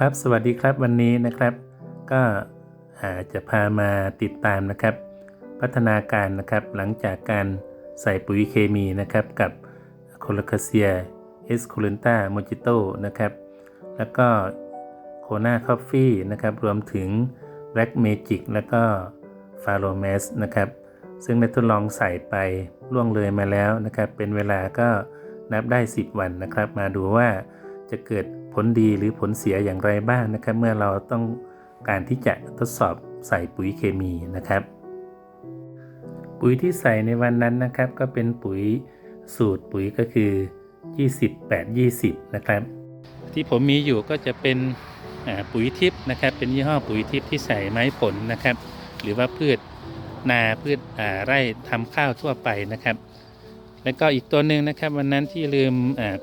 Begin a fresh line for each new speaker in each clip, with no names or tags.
ครับสวัสดีครับวันนี้นะครับ ก็าจะพามาติดตามนะครับ พัฒนาการนะครับหลังจากการใส่ปุ๋ยเคมีนะครับกับโคลคาเซียเอสคูเลนตาโมจิโตนะครับ แล้วก็โคนาคอฟฟี่นะครับรวมถึงแบล็กเมจิกแล้วก็ฟาโรเมสนะครับ ซึ่งได้ทดลองใส่ไปล่วงเลยมาแล้วนะครับ เป็นเวลาก็นับได้ 10 วันนะครับ มาดูว่าจะเกิด ผลดีหรือผลเสียอย่างไรบ้างนะครับ เมื่อเราต้องการที่จะทดสอบใส่ปุ๋ยเคมีนะครับ ปุ๋ยที่ใส่ในวันนั้นนะครับ ก็เป็นปุ๋ยสูตรปุ๋ยก็คือ 28 20 นะครับ ที่ผมมีอยู่ก็จะเป็นปุ๋ยทิพย์นะครับ เป็นยี่ห้อปุ๋ยทิพย์ที่ใส่ไม้ผลนะครับ หรือว่าพืชนาพืชไร่ทำข้าวทั่วไปนะครับ แล้วก็อีกตัวหนึ่งนะครับ วันนั้นที่ลืม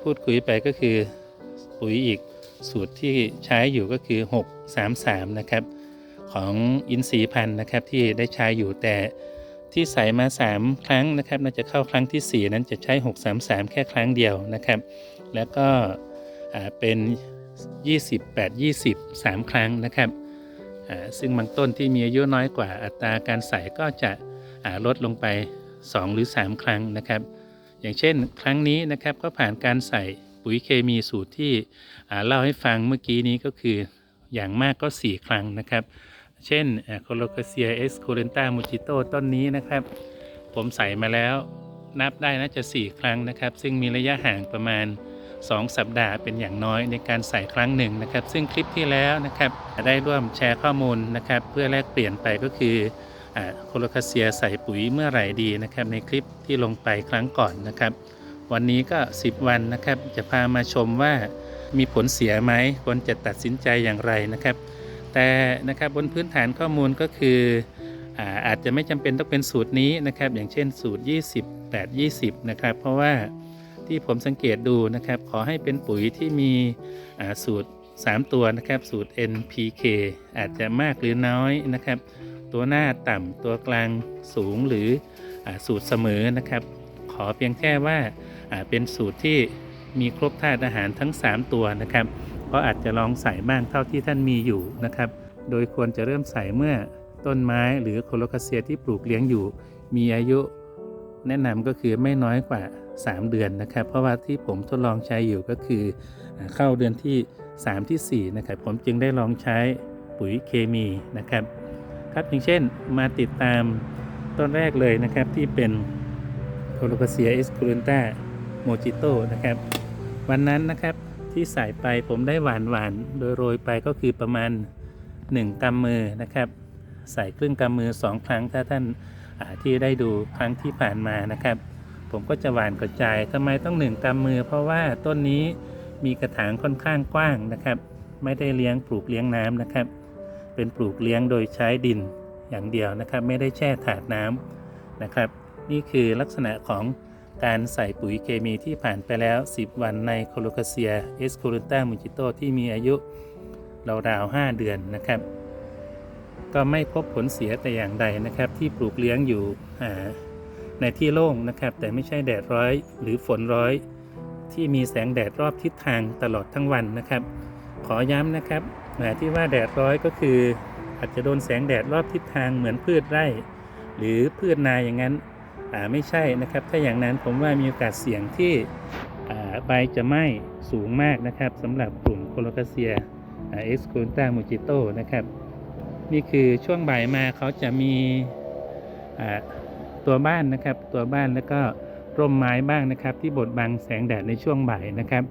พูดคุยไปก็คือ ปุ๋ยอีกสูตรที่ใช้อยู่ก็คือ 633 นะครับ ของอินทรีย์พันธุ์นะครับที่ได้ใช้อยู่แต่ที่ใส่มา 3 ครั้งนะครับ น่าจะเข้าครั้งทีสี่ 4 นั้นจะใช้ 633 แค่ครั้งเดียวนะครับ แล้วก็เป็น 28 20 3 ครั้งนะครับซึ่งบางต้นที่มีอายุน้อยกว่าอัตราการใส่ก็จะลดลงไป 2 หรือ 3 ครั้งนะครับ อย่างเช่น ครั้งนี้นะครับก็ผ่านการใส่ ปุ๋ยเคมีสูตรที่เล่าให้ฟังเมื่อกี้นี้ก็คืออย่างมากก็ 4 ครั้งนะครับ เช่นโคโลคาเซียเอสโคเรนตามูจิโตต้นนี้นะครับ ผมใส่มาแล้วนับได้น่าจะ 4 ครั้งนะครับ ซึ่งมีระยะห่างประมาณ 2 สัปดาห์เป็นอย่างน้อยในการใส่ครั้งหนึ่งนะครับ ซึ่งคลิปที่แล้วนะครับได้ร่วมแชร์ข้อมูลนะครับ เพื่อแลกเปลี่ยนไปก็คือโคโลคาเซียใส่ปุ๋ยเมื่อไหร่ดีนะครับ ในคลิปที่ลงไปครั้งก่อนนะครับ วันนี้ก็ 10 วันนะครับ จะพามาชมว่ามีผลเสียไหมควรจะตัดสินใจอย่างไรนะครับ แต่นะครับบนพื้นฐานข้อมูลก็คืออาอาจจะไม่จำเป็นต้องเป็นสูตรนี้นะครับ อย่างเช่นสูตร 20 8 20 นะครับ เพราะว่าที่ผมสังเกตดูนะครับ ขอให้เป็นปุ๋ยที่มีสูตร 3 ตัวนะครับ สูตร NPK อาจจะมากหรือน้อยนะครับ ตัวหน้าต่ำตัวกลางสูงหรืออสูตรเสมอนะครับ ขอเพียงแค่ว่า เป็นสูตรที่มีครบธาตุอาหารทั้ง 3 ตัวนะครับก็อาจจะลองใส่บ้างเท่าที่ท่านมีอยู่นะครับ โดยควรจะเริ่มใส่เมื่อต้นไม้หรือโคโลคาเซียที่ปลูกเลี้ยงอยู่ มีอายุ แนะนำก็คือไม่น้อยกว่า 3 เดือนนะครับ เพราะว่าที่ผมทดลองใช้อยู่ก็คือ เข้าเดือนที่ 3 ที่ 4 นะครับ ผมจึงได้ลองใช้ปุ๋ยเคมีนะครับครับอย่างเช่นมาติดตามต้นแรกเลยนะครับที่เป็นโคโลคาเซียเอสคูเรนตา โมจิโต้นะครับ วันนั้นนะครับที่ใส่ไปผมได้หวานหวานโดยโรยไปก็คือประมาณ 1กำมือนะครับ ใส่ครึ่งกำมือ 2 ครั้งถ้าท่านอาที่ได้ดูครั้งที่ผ่านมานะครับ ผมก็จะหวานกระจายทำไมต้อง1กำมือ เพราะว่าต้นนี้มีกระถางค่อนข้างกว้างนะครับ ไม่ได้เลี้ยงปลูกเลี้ยงน้ำนะครับ เป็นปลูกเลี้ยงโดยใช้ดินอย่างเดียวนะครับ ไม่ได้แช่ถาดน้ำนะครับ นี่คือลักษณะของ การใส่ปุ๋ยเคมีที่ผ่านไปแล้ว 10 วันในโคโลคาเซียเอสโคลูต้ามูจิโตที่มีอายุราวๆ5เดือนนะครับ ก็ไม่พบผลเสียแต่อย่างใดนะครับ ที่ปลูกเลี้ยงอยู่ในที่โล่งนะครับ แต่ไม่ใช่แดดร้อยหรือฝนร้อย ที่มีแสงแดดรอบทิศทางตลอดทั้งวันนะครับ ขอย้ำนะครับอ่าที่ว่าแดดร้อยก็คืออาจจะโดนแสงแดดรอบทิศทางเหมือนพืชไร่ หรือพืชนาอย่างนั้น ไม่ใช่นะครับ ถ้าอย่างนั้นผมว่ามีโอกาสเสี่ยงที่ใบจะไหม้สูงมากนะครับสำหรับกลุ่มโคโลคาเซียเอ็กซ์คูนตามูจิโตนะครับ นี่คือช่วงบ่ายมาเขาจะมีตัวบ้านนะครับ ตัวบ้านแล้วก็ร่มไม้บ้างนะครับ ที่บดบังแสงแดดในช่วงบ่ายนะครับ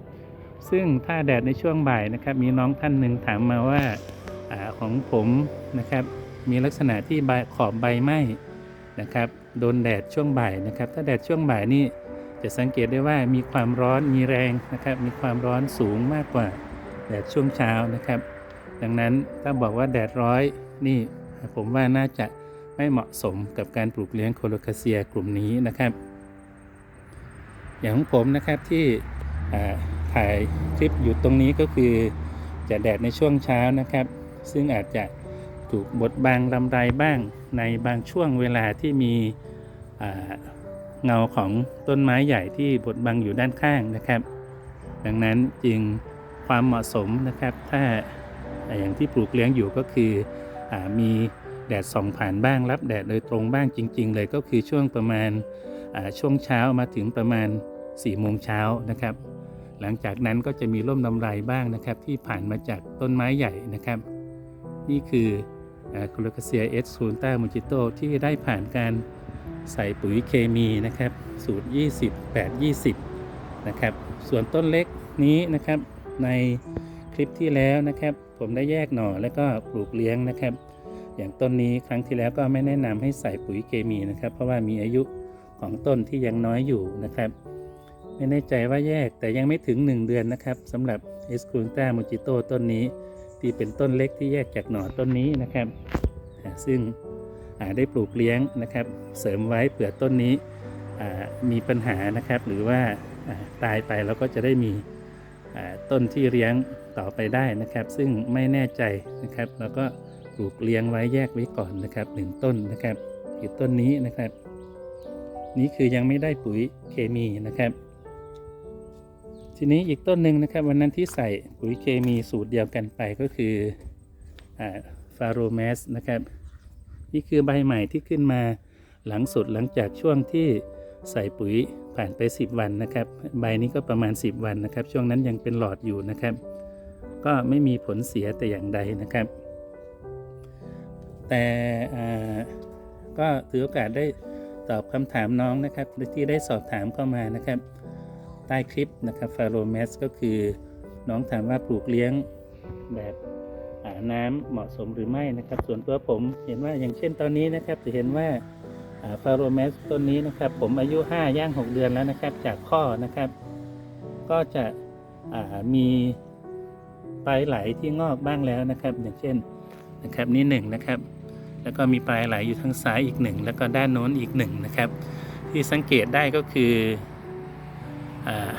ซึ่งถ้าแดดในช่วงบ่ายนะครับ มีน้องท่านหนึ่งถามมาว่าอของผมนะครับ มีลักษณะที่ขอบใบไหม้นะครับ โดนแดดช่วงบ่ายนะครับ ถ้าแดดช่วงบ่ายนี่จะสังเกตได้ว่ามีความร้อนมีแรงนะครับ มีความร้อนสูงมากกว่าแดดช่วงเช้านะครับ ดังนั้นถ้าบอกว่าแดดร้อยนี่ผมว่าน่าจะไม่เหมาะสมกับการปลูกเลี้ยงโคโลคาเซียกลุ่มนี้นะครับ อย่างของผมนะครับที่ถ่ายคลิปอยู่ตรงนี้ก็คือจะแดดในช่วงเช้านะครับ ซึ่งอาจจะ ถูกบดบังลำไรบ้างในบางช่วงเวลาที่มีเงาของต้นไม้ใหญ่ที่บดบังอยู่ด้านข้างนะครับ ดังนั้นจึงความเหมาะสมนะครับ ถ้าอ่อย่างที่ปลูกเลี้ยงอยู่ก็คืออมีแดดส่องผ่านบ้างรับแดดโดยตรงบ้างจริง ๆ เลยก็คือช่วงประมาณาช่วงเช้ามาถึงประมาณ4ี่โมงเช้านะครับ หลังจากนั้นก็จะมีร่มนำไรบ้างนะครับ ที่ผ่านมาจากต้นไม้ใหญ่นะครับ นี่คือ โคโลคาเซียเอสซูนต้ามูจิโตที่ได้ผ่านการใส่ปุ๋ยเคมีนะครับสูตร 20 8 20 นะครับ ส่วนต้นเล็กนี้นะครับในคลิปที่แล้วนะครับ ผมได้แยกหน่อแล้วก็ปลูกเลี้ยงนะครับ อย่างต้นนี้ครั้งที่แล้วก็ไม่แนะนำให้ใส่ปุ๋ยเคมีนะครับ เพราะว่ามีอายุของต้นที่ยังน้อยอยู่นะครับ ไม่แน่ใจว่าแยกแต่ยังไม่ถึง 1 เดือนนะครับสำหรับเอสคูนต้ามูจิโตต้นนี้ ที่เป็นต้นเล็กที่แยกจากหน่อต้นนี้นะครับ ซึ่งอ่าได้ปลูกเลี้ยงนะครับ เสริมไว้เผื่อต้นนี้มีปัญหานะครับ หรือว่าตายไปเราก็จะได้มีต้นที่เลี้ยงต่อไปได้นะครับ ซึ่งไม่แน่ใจนะครับเราก็ปลูกเลี้ยงไว้แยกไว้ก่อนนะครับหนึ่งต้นนะครับคือต้นนี้นะครับ นี่คือยังไม่ได้ปุ๋ยเคมีนะครับ ทีนี้อีกต้นหนึ่งนะครับ วันนั้นที่ใส่ปุ๋ยเคมีสูตรเดียวกันไปก็คือฟาโรแมสนะครับ นี่คือใบใหม่ที่ขึ้นมาหลังสุดหลังจากช่วงที่ใส่ปุ๋ยผ่านไป 10 วันนะครับ ใบนี้ก็ประมาณ 10 วันนะครับ ช่วงนั้นยังเป็นหลอดอยู่นะครับ ก็ไม่มีผลเสียแต่อย่างใดนะครับ แต่ก็ถือโอกาสได้ตอบคำถามน้องนะครับที่ได้สอบถามเข้ามานะครับ ใต้คลิปนะครับฟาโรเมสก็คือน้องถามว่าปลูกเลี้ยงแบบอ่าน้ำเหมาะสมหรือไม่นะครับ ส่วนตัวผมเห็นว่าอย่างเช่นตอนนี้นะครับจะเห็นว่าฟาโรเมสต้นนี้นะครับ ผมอายุ 5 ย่าง 6 เดือนแล้วนะครับ จากข้อนะครับ ก็จะมีปลายไหลที่งอกบ้างแล้วนะครับ อย่างเช่นนะครับนี่หนึ่งนะครับ แล้วก็มีปลายไหลอยู่ทางซ้ายอีกหนึ่งแล้วก็ด้านโน้นอีกหนึ่งนะครับ ที่สังเกตได้ก็คือ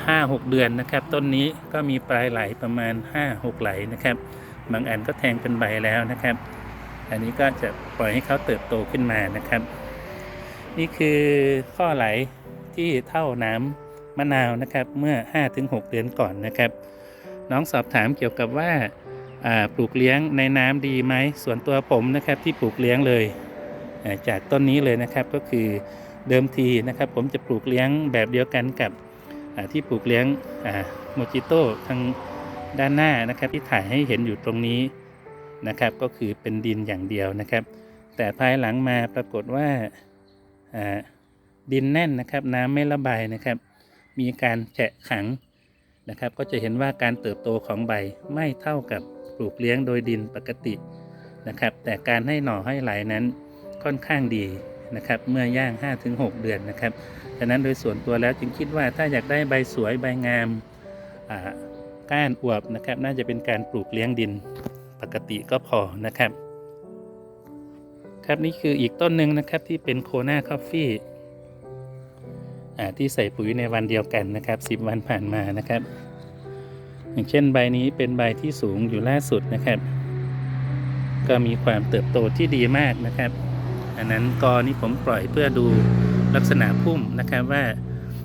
ห้าหกเดือนนะครับ ต้นนี้ก็มีปลายไหลประมาณ 5 6 ไหลนะครับ บางอันก็แทงเป็นใบแล้วนะครับ อันนี้ก็จะปล่อยให้เขาเติบโตขึ้นมานะครับ นี่คือข้อไหลที่เท่าน้ำมะนาวนะครับ เมื่อ 5-6 เดือนก่อนนะครับ น้องสอบถามเกี่ยวกับว่าปลูกเลี้ยงในน้ำดีไหมส่วนตัวผมนะครับที่ปลูกเลี้ยงเลยจากต้นนี้เลยนะครับก็คือเดิมทีนะครับ ผมจะปลูกเลี้ยงแบบเดียวกันกับ ที่ปลูกเลี้ยงโมจิโต้ทางด้านหน้านะครับที่ถ่ายให้เห็นอยู่ตรงนี้นะครับก็คือเป็นดินอย่างเดียวนะครับ แต่ภายหลังมาปรากฏว่าดินแน่นนะครับน้ำไม่ระบายนะครับ มีการแฉะขังนะครับ ก็จะเห็นว่าการเติบโตของใบไม่เท่ากับปลูกเลี้ยงโดยดินปกตินะครับ แต่การให้หน่อให้ไหลนั้นค่อนข้างดีนะครับ เมื่อย่าง 5-6 เดือนนะครับ ฉะนั้นโดยส่วนตัวแล้วจึงคิดว่าถ้าอยากได้ใบสวยใบงามก้านอวบนะครับ น่าจะเป็นการปลูกเลี้ยงดินปกติก็พอนะครับ ครับนี่คืออีกต้นหนึ่งนะครับที่เป็นโคนาคอฟฟี่ที่ใส่ปุ๋ยในวันเดียวกันนะครับ 10 วันผ่านมานะครับ อย่างเช่นใบนี้เป็นใบที่สูงอยู่ล่าสุดนะครับ ก็มีความเติบโตที่ดีมากนะครับ อันนั้นกอนี้ผมปล่อยเพื่อดู ลักษณะพุ่มนะครับว่า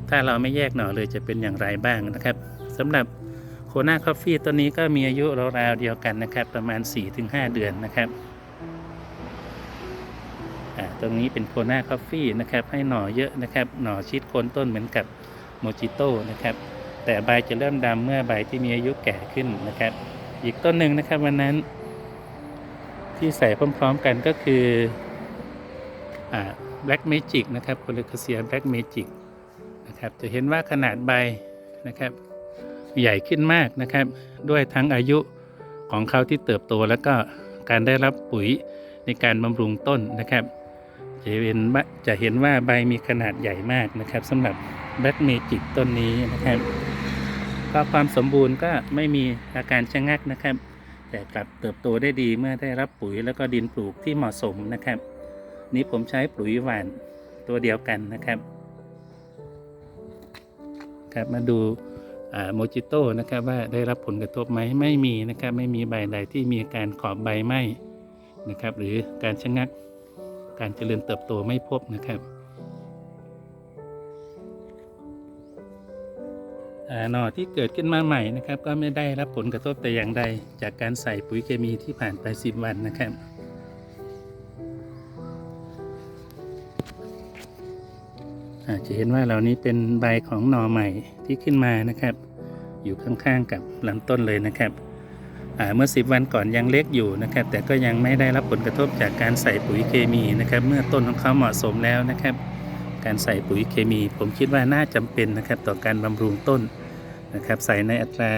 ถ้าเราไม่แยกหน่อเลยจะเป็นอย่างไรบ้างนะครับสำหรับโคนาคอฟฟี่ต้นนี้ก็มีอายุราวๆเดียวกันนะครับ ประมาณ 4-5 เดือนนะครับอ่าตรงนี้เป็นโคนาคอฟฟี่นะครับให้หน่อเยอะนะครับ หน่อชิดโคนต้นเหมือนกับโมจิโต้นะครับ แต่ใบจะเริ่มดำเมื่อใบที่มีอายุแก่ขึ้นนะครับ อีกต้นหนึ่งนะครับวันนั้นที่ใส่พร้อมๆกันก็คือแบล็กเมจิกนะครับโคเลคเซียแบล็กเมจิกนะครับจะเห็นว่าขนาดใบนะครับใหญ่ขึ้นมากนะครับ ด้วยทั้งอายุของเขาที่เติบโต แล้วก็การได้รับปุ๋ยในการบำรุงต้นนะครับ จะเห็นว่าจะเห็นว่าใบมีขนาดใหญ่มากนะครับสำหรับแบล็กเมจิกต้นนี้นะครับก็ความสมบูรณ์ก็ไม่มีอาการชะงักนะครับ แต่กลับเติบโตได้ดีเมื่อได้รับปุ๋ยแล้วก็ดินปลูกที่เหมาะสมนะครับ นี้ผมใช้ปุ๋ยหวานตัวเดียวกันนะครับครับมาดูโมจิโต้นะครับว่าได้รับผลกระทบไหมไม่มีนะครับไม่มีใบใดที่มีการขอบใบไหมนะครับ หรือการชะงักการเจริญเติบโตไม่พบนะครับหน่อที่เกิดขึ้นมาใหม่นะครับ ก็ไม่ได้รับผลกระทบแต่อย่างใด จากการใส่ปุ๋ยเคมีที่ผ่านไป 10 วันนะครับ จะเห็นว่าเหล่านี้เป็นใบของหน่อใหม่ที่ขึ้นมานะครับ อยู่ข้างๆกับลำต้นเลยนะครับเมื่อ 10 วันก่อนยังเล็กอยู่นะครับ แต่ก็ยังไม่ได้รับผลกระทบจากการใส่ปุ๋ยเคมีนะครับ เมื่อต้นของเขาเหมาะสมแล้วนะครับ การใส่ปุ๋ยเคมี ผมคิดว่าน่าจำเป็นนะครับ ต่อการบำรุงต้นนะครับ ใส่ในอัตรา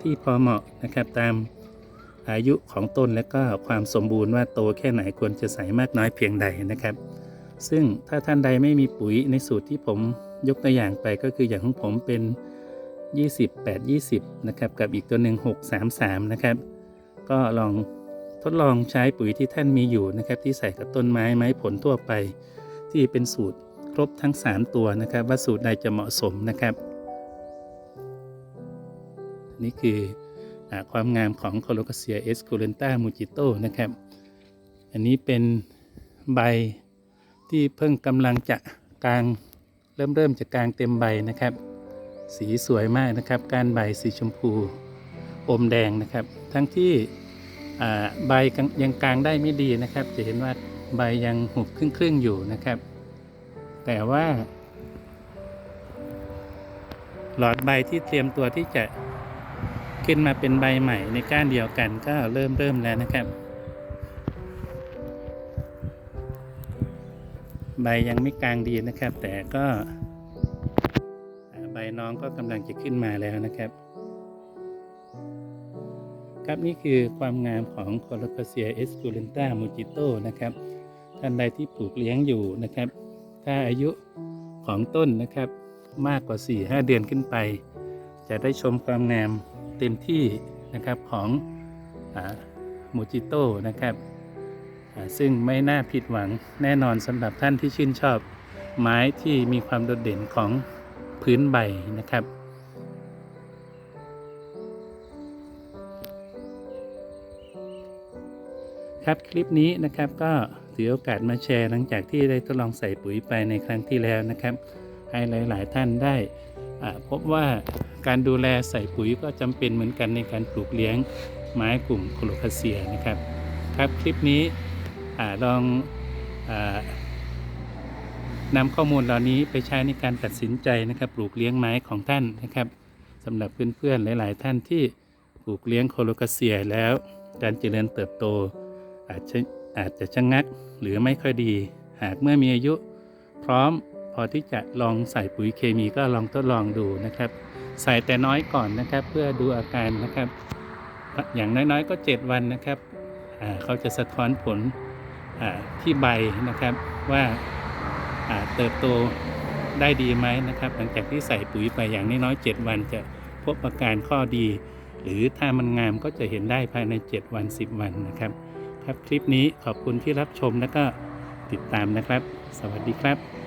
ที่พอเหมาะนะครับตามอายุของต้นและก็ความสมบูรณ์ว่าโตแค่ไหนควรจะใส่มากน้อยเพียงใดนะครับ ซึ่งถ้าท่านใดไม่มีปุ๋ยในสูตรที่ผมยกตัวอย่างไปก็คืออย่างของผมเป็น 20 8 20 นะครับ กับอีกตัวหนึ่ง6 3 3 นะครับ ก็ลองทดลองใช้ปุ๋ยที่ท่านมีอยู่นะครับ ที่ใส่กับต้นไม้ไม้ผลทั่วไป ที่เป็นสูตรครบทั้ง 3 ตัวนะครับ ว่าสูตรใดจะเหมาะสมนะครับ นี่คืออความงามของโคโลคาเซียเอสคูเลนต้ามูจิโตนะครับ อันนี้เป็นใบ ที่เพิ่งกำลังจะกลางเริ่มเริ่มจะกลางเต็มใบนะครับ สีสวยมากนะครับ กานใบสีชมพูอมแดงนะครับ ทั้งที่ใบยังกลางได้ไม่ดีนะครับ จะเห็นว่าใบยังหุบครึ่งครึ่งๆอยู่นะครับ แต่ว่า หลอดใบที่เตรียมตัวที่จะขึ้นมาเป็นใบใหม่ในก้านเดียวกันก็เริ่มเริ่มแล้วนะครับ ใบยังไม่กลางดีนะครับ แต่ก็ใบน้องก็กำลังจะขึ้นมาแล้วนะครับ ครับนี่คือความงามของโคโลคาเซียเอสคูเลนตามูจิโตนะครับ ท่านใดที่ปลูกเลี้ยงอยู่นะครับ ถ้าอายุของต้นนะครับมากกว่า 4-5 เดือนขึ้นไป จะได้ชมความงามเต็มที่นะครับของมูจิโตนะครับ ซึ่งไม่น่าผิดหวังแน่นอนสำหรับท่านที่ชื่นชอบไม้ที่มีความโดดเด่นของพื้นใบนะครับ ครับคลิปนี้นะครับก็ถือโอกาสมาแชร์หลังจากที่ได้ทดลองใส่ปุ๋ยไปในครั้งที่แล้วนะครับ ให้หลาย ๆ ท่านได้พบว่าการดูแลใส่ปุ๋ยก็จำเป็นเหมือนกันในการปลูกเลี้ยงไม้กลุ่มโคลคาเซียนะครับ ครับคลิปนี้ ลองอนำข้อมูลเหล่านี้ไปใช้ในการตัดสินใจนะครับ ปลูกเลี้ยงไม้ของท่านนะครับสำหรับเพื่อนๆหลาย ๆ ท่านที่ปลูกเลี้ยงโคโลคาเซียแล้วการเจริญเติบโต อาจจะอาจจะชะงักหรือไม่ค่อยดี หากเมื่อมีอายุ พร้อมพอที่จะลองใส่ปุ๋ยเคมีก็ลองทดลองดูนะครับ ใส่แต่น้อยก่อนนะครับ เพื่อดูอาการนะครับ อย่างน้อยๆก็ 7 วันนะครับเขาจะสะท้อนผล ที่ใบนะครับว่าเติบโตได้ดีไหมนะครับ หลังจากที่ใส่ปุ๋ยไปอย่างน้อยๆ7วันจะพบอาการข้อดี หรือถ้ามันงามก็จะเห็นได้ภายใน 7 วัน 10 วันนะครับ ครับคลิปนี้ขอบคุณที่รับชมและก็ติดตามนะครับ สวัสดีครับ